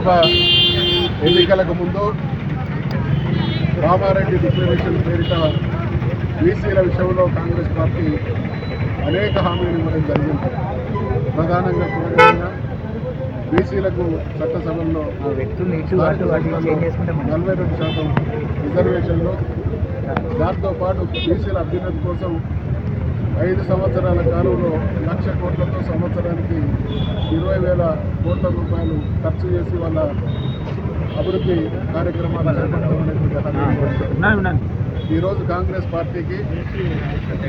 శాసనసభ ఎన్నికలకు ముందు రామారెడ్డి డిక్లరేషన్ పేరిట బీసీల విషయంలో కాంగ్రెస్ పార్టీ అనేక హామీలు ఇవ్వడం జరిగింది. ప్రధానంగా కులగణన బీసీలకు చట్టసభల్లో నలభై రెండు శాతం రిజర్వేషన్లు. దాంతో పాటు బీసీల అభ్యున్నతి కోసం ఐదు సంవత్సరాల కాలంలో లక్ష కోట్లతో సంవత్సరానికి ఇరవై వేల కోట్ల రూపాయలు ఖర్చు చేసి వాళ్ళ అభివృద్ధి కార్యక్రమాలు చేపట్టడం ఈరోజు కాంగ్రెస్ పార్టీకి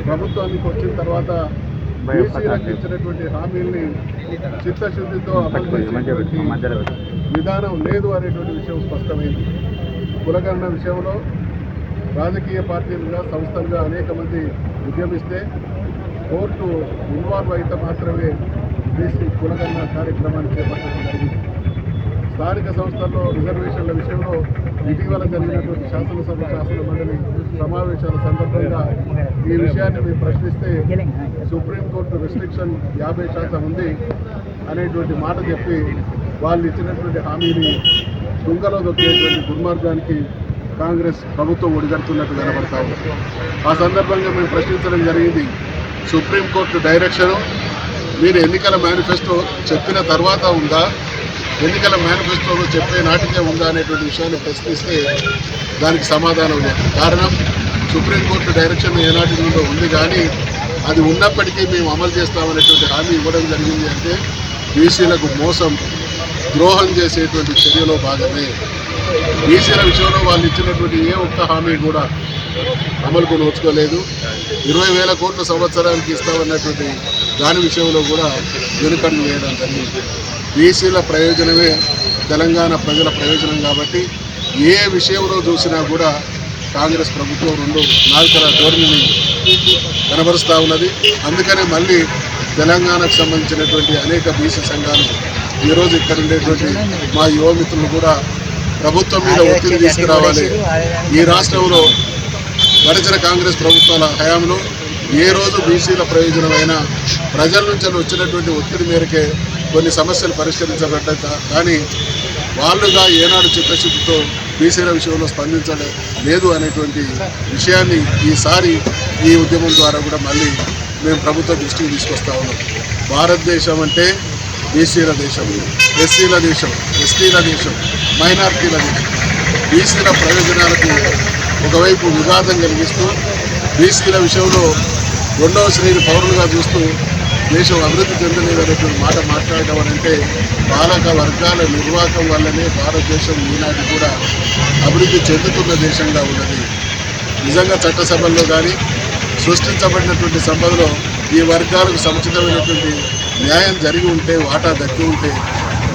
ప్రభుత్వానికి వచ్చిన తర్వాత బీసీలకు ఇచ్చినటువంటి హామీల్ని చిత్తశుద్ధితో అమలు చేసేటువంటి విధానం లేదు అనేటువంటి విషయం స్పష్టమైంది. కులగణన విషయంలో రాజకీయ పార్టీలుగా సంస్థలుగా అనేక మంది ఉద్యమిస్తే కోర్టు ఇన్వాల్వ్ అయితే మాత్రమే బీసీ కులగన్న కార్యక్రమాన్ని చేపట్టడం జరిగింది. స్థానిక సంస్థల్లో రిజర్వేషన్ల విషయంలో ఇటీవల జరిగినటువంటి శాసనసభ శాసన మండలి సమావేశాల సందర్భంగా ఈ విషయాన్ని మేము ప్రశ్నిస్తే సుప్రీంకోర్టు రెస్ట్రిక్షన్ యాభై శాతం ఉంది అనేటువంటి మాట చెప్పి వాళ్ళు ఇచ్చినటువంటి హామీని తుంగలో దొక్కేటువంటి దుర్మార్గానికి కాంగ్రెస్ ప్రభుత్వం ఒడిగడుతున్నట్టు కనబడతా ఉంది. ఆ సందర్భంగా మేము ప్రశ్నించడం జరిగింది. Supreme Court direction. మీరు ఎన్నికల మేనిఫెస్టో చెప్పిన తర్వాత ఉందా? ఎన్నికల మేనిఫెస్టోలో చెప్పే నాటికే ఉందా అనేటువంటి విషయాన్ని ప్రశ్నిస్తే దానికి సమాధానం లేదు. కారణం సుప్రీంకోర్టు డైరెక్షన్ ఏనాటి నుండో ఉంది కానీ అది ఉన్నప్పటికీ మేము అమలు చేస్తామనేటువంటి హామీ ఇవ్వడం జరిగింది అంటే బీసీలకు మోసం ద్రోహం చేసేటువంటి చర్యలో భాగమే. బీసీల విషయంలో వాళ్ళు ఇచ్చినటువంటి ఏ ఒక్క హామీ కూడా అమలుకు నోచుకోలేదు ఇరవై వేల కోట్ల సంవత్సరానికి ఇస్తామన్నటువంటి దాని విషయంలో కూడా వెనుకడుగు వేయడం జరిగింది. బీసీల ప్రయోజనమే తెలంగాణ ప్రజల ప్రయోజనం కాబట్టి ఏ విషయంలో చూసినా కూడా కాంగ్రెస్ ప్రభుత్వం రెండు నాలుకల ధోరణిని కనబరుస్తూ ఉన్నది. అందుకనే మళ్ళీ తెలంగాణకు సంబంధించినటువంటి అనేక బీసీ సంఘాలు ఈరోజు ఇక్కడ ఉండేటువంటి మా యువమిత్రులు కూడా ప్రభుత్వం మీద ఒత్తిడి తీసుకురావాలి. ఈ రాష్ట్రంలో గడిచిన కాంగ్రెస్ ప్రభుత్వాల హయాంలో ఏ రోజు బీసీల ప్రయోజనమైన ప్రజల నుంచి వచ్చినటువంటి ఒత్తిడి మేరకే కొన్ని సమస్యలు పరిష్కరించబడ్డాక కానీ వాళ్ళుగా ఏనాడు చిత్తశుద్ధితో బీసీల విషయంలో స్పందించడం లేదు అనేటువంటి విషయాన్ని ఈసారి ఈ ఉద్యమం ద్వారా కూడా మళ్ళీ మేము ప్రభుత్వ దృష్టికి తీసుకొస్తా ఉన్నాం. భారతదేశం అంటే బీసీల దేశం. ఎస్సీల దేశం ఎస్టీల దేశం మైనార్టీల దేశం. బీసీల ప్రయోజనాలకు ఒకవైపు విఘాతం కలిగిస్తూ బీసీల విషయంలో రెండవ శ్రేణి పౌరులుగా చూస్తూ దేశం అభివృద్ధి చెందలేదనేటువంటి మాట మాట్లాడడం అని అంటే పాలక వర్గాల నిర్వాహకం వల్లనే భారతదేశం ఈనాటి కూడా అభివృద్ధి చెందుతున్న దేశంగా ఉన్నది. నిజంగా చట్టసభల్లో కానీ సృష్టించబడినటువంటి సంపదలో ఈ వర్గాలకు సముచితమైనటువంటి న్యాయం జరిగి ఉంటే వాటా దక్కి ఉంటే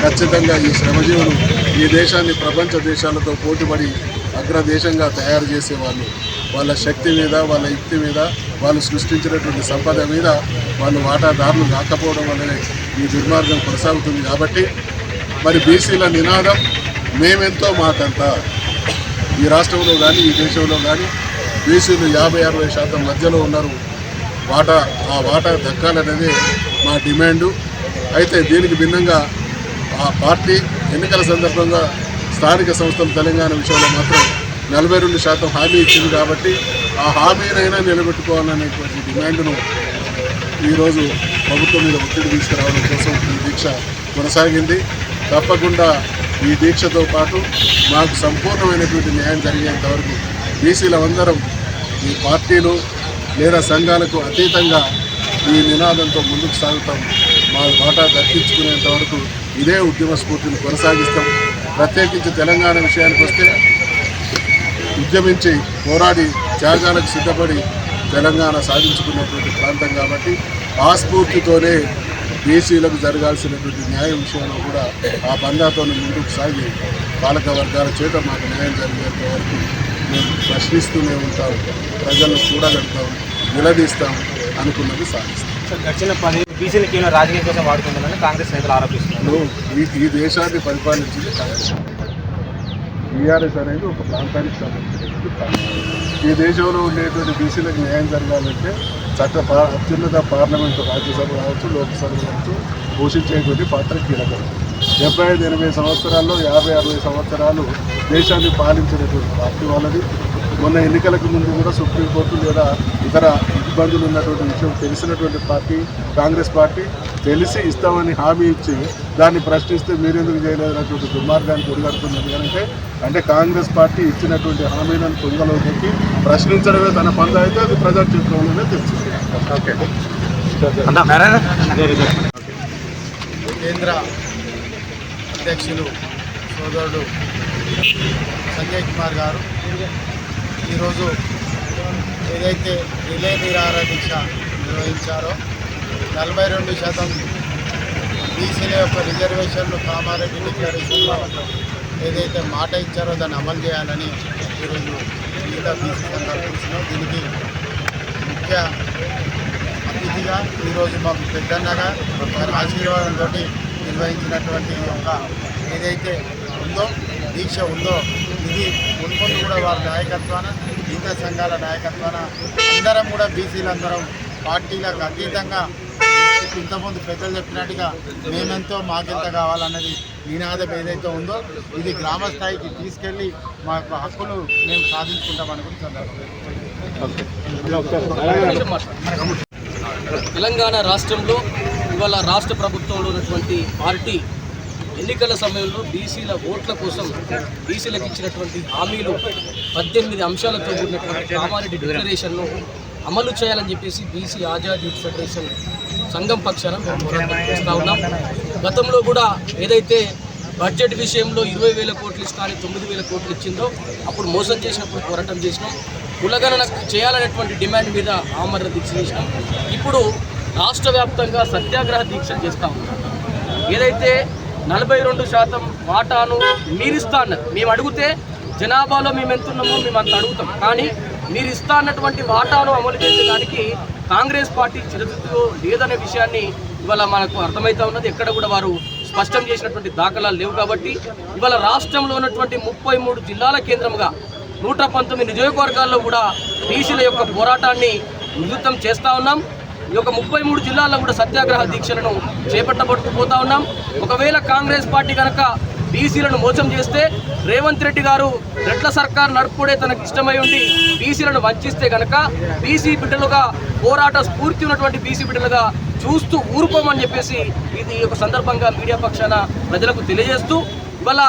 ఖచ్చితంగా ఈ శ్రమజీవులు ఈ దేశాన్ని ప్రపంచ దేశాలతో పోటీపడి అగ్రదేశంగా తయారు చేసేవాళ్ళు. వాళ్ళ శక్తి మీద వాళ్ళ యుక్తి మీద వాళ్ళు సృష్టించినటువంటి సంపద మీద వాళ్ళు వాటాదారులు కాకపోవడం వల్లనే ఈ దుర్మార్గం కొనసాగుతుంది కాబట్టి మరి బీసీల నినాదం మేమెంతో మాకంత ఈ రాష్ట్రంలో కానీ ఈ దేశంలో కానీ బీసీలు యాభై అరవై శాతం మధ్యలో ఉన్నారు. వాటా ఆ వాటా దక్కాలనేది మా డిమాండు. అయితే దీనికి భిన్నంగా ఆ పార్టీ ఎన్నికల సందర్భంగా స్థానిక సంస్థలు తెలంగాణ విషయంలో మాత్రం నలభై రెండు శాతం హామీ ఇచ్చింది కాబట్టి ఆ హామీనైనా నిలబెట్టుకోవాలనేటువంటి డిమాండ్ను ఈరోజు ప్రభుత్వం మీద ఒత్తిడి తీసుకురావడం కోసం ఈ దీక్ష కొనసాగింది. తప్పకుండా ఈ దీక్షతో పాటు మాకు సంపూర్ణమైనటువంటి న్యాయం జరిగేంత వరకు బీసీలందరం ఈ పార్టీలు లేదా సంఘాలకు అతీతంగా ఈ నినాదంతో ముందుకు సాగుతాం. మా వాటా దక్కించుకునేంత వరకు ఇదే ఉద్యమ స్ఫూర్తిని కొనసాగిస్తాం. ప్రత్యేకించి తెలంగాణ విషయానికి వస్తే ఉద్యమించి పోరాడి త్యాగాలకు సిద్ధపడి తెలంగాణ సాధించుకున్నటువంటి ప్రాంతం కాబట్టి ఆ స్ఫూర్తితోనే బీసీలకు జరగాల్సినటువంటి న్యాయం విషయంలో కూడా ఆ బంధాతో ముందుకు సాగి పాలక వర్గాల చేత మాకు న్యాయం జరిగేంత వరకు మేము ప్రశ్నిస్తూనే ఉంటాం. ప్రజలను చూడగలుగుతాం నిలదీస్తాం అనుకున్నది సాధిస్తాం. గడిచిన పది బీసీలు కేవలం రాజకీయం కోసం వాడుకుంటున్నారని కాంగ్రెస్ నేతలు ఆరోపిస్తున్నారు. ఈ ఈ దేశాన్ని పరిపాలించింది కాంగ్రెస్. టీఆర్ఎస్ అనేది ఒక ప్రాంతానికి సంబంధించినటువంటి ఈ దేశంలో ఉండేటువంటి బీసీలకు న్యాయం జరగాలంటే చట్ట అత్యున్నత పార్లమెంటు రాజ్యసభ కావచ్చు లోక్సభ కావచ్చు పోషించేటువంటి పాత్ర కీలకం. డెబ్బై ఐదు ఎనభై సంవత్సరాల్లో యాభై అరవై సంవత్సరాలు దేశాన్ని పాలించినటువంటి పార్టీ వాళ్ళది. మొన్న ఎన్నికలకు ముందు కూడా సుప్రీంకోర్టు లేదా ఇతర ఇబ్బందులు ఉన్నటువంటి విషయం తెలిసినటువంటి పార్టీ కాంగ్రెస్ పార్టీ తెలిసి ఇస్తామని హామీ ఇచ్చి దాన్ని ప్రశ్నిస్తే మీరెందుకు చేయలేదన్నటువంటి దుర్మార్గాన్ని కొడిగడుతున్నది కనుక అంటే కాంగ్రెస్ పార్టీ ఇచ్చినటువంటి హామీలను తొంగలో పెట్టి ప్రశ్నించడమే తన పంద అయితే అది ప్రజా చిత్రంలోనే తెలుసు ఓకే. కేంద్ర అధ్యక్షులు సోదరుడు సంజయ్ కుమార్ గారు ఈరోజు ఏదైతే రిలే నిరాహార దీక్ష నిర్వహించారో నలభై రెండు శాతం బీసీల యొక్క రిజర్వేషన్లు కామారెడ్డి డిక్లరేషన్లో ఏదైతే మాట ఇచ్చారో దాన్ని అమలు చేయాలని ఈరోజు మిగతా బీసీ సంఘాలు పిలిచినాం దీనికి ముఖ్య అతిథిగా ఈరోజు మా పెద్దన్నగా వారి ఆశీర్వాదంతో నిర్వహించినటువంటి ఒక ఏదైతే ఉందో దీక్ష ఉందో ఇది మున్ముందు కూడా వారి నాయకత్వాన మిగతా సంఘాల నాయకత్వాన అందరం కూడా బీసీలందరం పార్టీలకు అతీతంగా ఇంతకుముందు పెద్దలు చెప్పినట్టుగా మేమెంతో మాకెంత కావాలన్నది నినాదం ఏదైతే ఉందో ఇది గ్రామ స్థాయికి తీసుకెళ్ళి మా యొక్క హక్కులు మేము సాధించుకుంటామని కూడా సందర్భంగా తెలంగాణ రాష్ట్రంలో ఇవాళ రాష్ట్ర ప్రభుత్వంలో ఉన్నటువంటి పార్టీ ఎన్నికల సమయంలో బీసీల ఓట్ల కోసం బీసీలకు ఇచ్చినటువంటి హామీలు పద్దెనిమిది అంశాలతో కూడినటువంటి కామారెడ్డి డిక్లరేషన్ను అమలు చేయాలని చెప్పేసి బీసీ ఆజాద్ యూత్ ఫెడరేషన్ సంఘం పక్షాన మేము చేస్తూ ఉన్నాం. గతంలో కూడా ఏదైతే బడ్జెట్ విషయంలో ఇరవై వేల కోట్లు ఇస్తానని తొమ్మిది వేల కోట్లు ఇచ్చిందో అప్పుడు మోసం చేసినప్పుడు పోరాటం చేసినాం. కులగణన చేయాలనేటువంటి డిమాండ్ మీద ఆమరణ దీక్ష చేసినాం. ఇప్పుడు రాష్ట్ర వ్యాప్తంగా సత్యాగ్రహ దీక్షలు చేస్తాం ఏదైతే నలభై రెండు శాతం వాటాను మీరిస్తా అన్నది మేము అడిగితే జనాభాలో మేము ఎంత ఉన్నామో మేము అంత అడుగుతాం. కానీ మీరు ఇస్తా అన్నటువంటి వాటాను అమలు చేసేదానికి కాంగ్రెస్ పార్టీ చిరతిలో లేదనే విషయాన్ని ఇవాళ మనకు అర్థమవుతా ఉన్నది. ఎక్కడ కూడా వారు స్పష్టం చేసినటువంటి దాఖలాలు లేవు కాబట్టి ఇవాళ రాష్ట్రంలో ఉన్నటువంటి ముప్పై మూడు జిల్లాల కేంద్రంగా నూట పంతొమ్మిది నియోజకవర్గాల్లో కూడా బీసీల యొక్క పోరాటాన్ని ఉధృతం చేస్తూ ఉన్నాం. ఈ యొక్క ముప్పై మూడు జిల్లాల్లో కూడా సత్యాగ్రహ దీక్షలను చేపట్టబడుతూ పోతా ఉన్నాం. ఒకవేళ కాంగ్రెస్ పార్టీ కనుక బీసీలను మోసం చేస్తే రేవంత్ రెడ్డి గారు రెడ్ల సర్కార్ నడుపుడే తనకు ఇష్టమై ఉండి బీసీలను వంచిస్తే కనుక బీసీ బిడ్డలుగా పోరాట స్ఫూర్తి ఉన్నటువంటి బీసీ బిడ్డలుగా చూస్తూ ఊరుకోమని చెప్పేసి ఇది ఒక సందర్భంగా మీడియా పక్షాన ప్రజలకు తెలియజేస్తూ ఇవాళ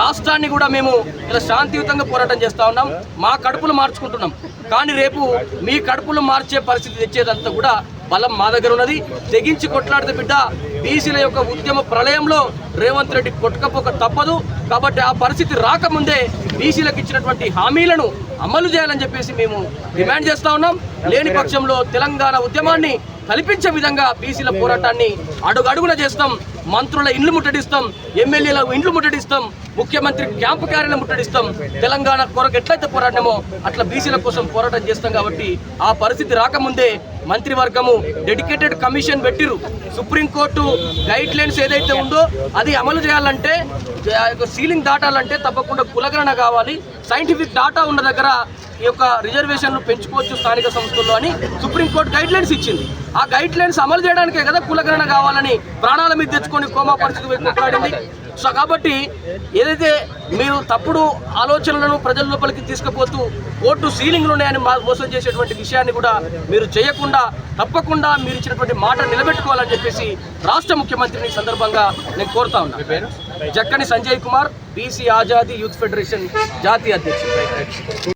రాష్ట్రాన్ని కూడా మేము ఇలా శాంతియుతంగా పోరాటం చేస్తూ ఉన్నాం. మా కడుపులు మార్చుకుంటున్నాం. కానీ రేపు మీ కడుపులు మార్చే పరిస్థితి తెచ్చేదంతా కూడా బలం మా దగ్గర ఉన్నది. తెగించి కొట్లాడితే బిడ్డ బీసీల యొక్క ఉద్యమ ప్రళయంలో రేవంత్ రెడ్డి కొట్టుకపోక తప్పదు. కాబట్టి ఆ పరిస్థితి రాకముందే బీసీలకు ఇచ్చినటువంటి హామీలను అమలు చేయాలని చెప్పేసి మేము డిమాండ్ చేస్తా ఉన్నాం. లేని పక్షంలో తెలంగాణ ఉద్యమాన్ని కల్పించే విధంగా బీసీల పోరాటాన్ని అడుగడుగున చేస్తాం. మంత్రుల ఇండ్లు ముట్టడిస్తాం. ఎమ్మెల్యేల ఇండ్లు ముట్టడిస్తాం. ముఖ్యమంత్రి క్యాంపు కార్యాలయం ముట్టడిస్తాం. తెలంగాణ కొరకు ఎట్లయితే పోరాటమో అట్లా బీసీల కోసం పోరాటం చేస్తాం కాబట్టి ఆ పరిస్థితి రాకముందే మంత్రివర్గము డెడికేటెడ్ కమిషన్ పెట్టిరు. సుప్రీంకోర్టు గైడ్ లైన్స్ ఏదైతే ఉందో అది అమలు చేయాలంటే ఆ యొక్క సీలింగ్ దాటాలంటే తప్పకుండా కులగణన కావాలి. సైంటిఫిక్ డాటా ఉన్న దగ్గర ఈ యొక్క రిజర్వేషన్లు పెంచుకోవచ్చు స్థానిక సంస్థల్లో అని సుప్రీంకోర్టు గైడ్ లైన్స్ ఇచ్చింది. ఆ గైడ్ లైన్స్ అమలు చేయడానికే కదా కులగణన కావాలని ప్రాణాల మీద తెచ్చుకొని కోమా పరిస్థితి కొట్లాడింది. సో కాబట్టి ఏదైతే మీరు తప్పుడు ఆలోచనలను ప్రజల లోపలికి తీసుకుపోతూ కోర్టు సీలింగ్లు ఉన్నాయని మా- మోసం చేసేటువంటి విషయాన్ని కూడా మీరు చేయకుండా తప్పకుండా మీరు ఇచ్చినటువంటి మాట నిలబెట్టుకోవాలని చెప్పేసి రాష్ట్ర ముఖ్యమంత్రిని సందర్భంగా నేను కోరుతా ఉన్నాను Jakkani Sanjay Kumar BC Azadi youth federation జాతీయ అధ్యక్షుడు.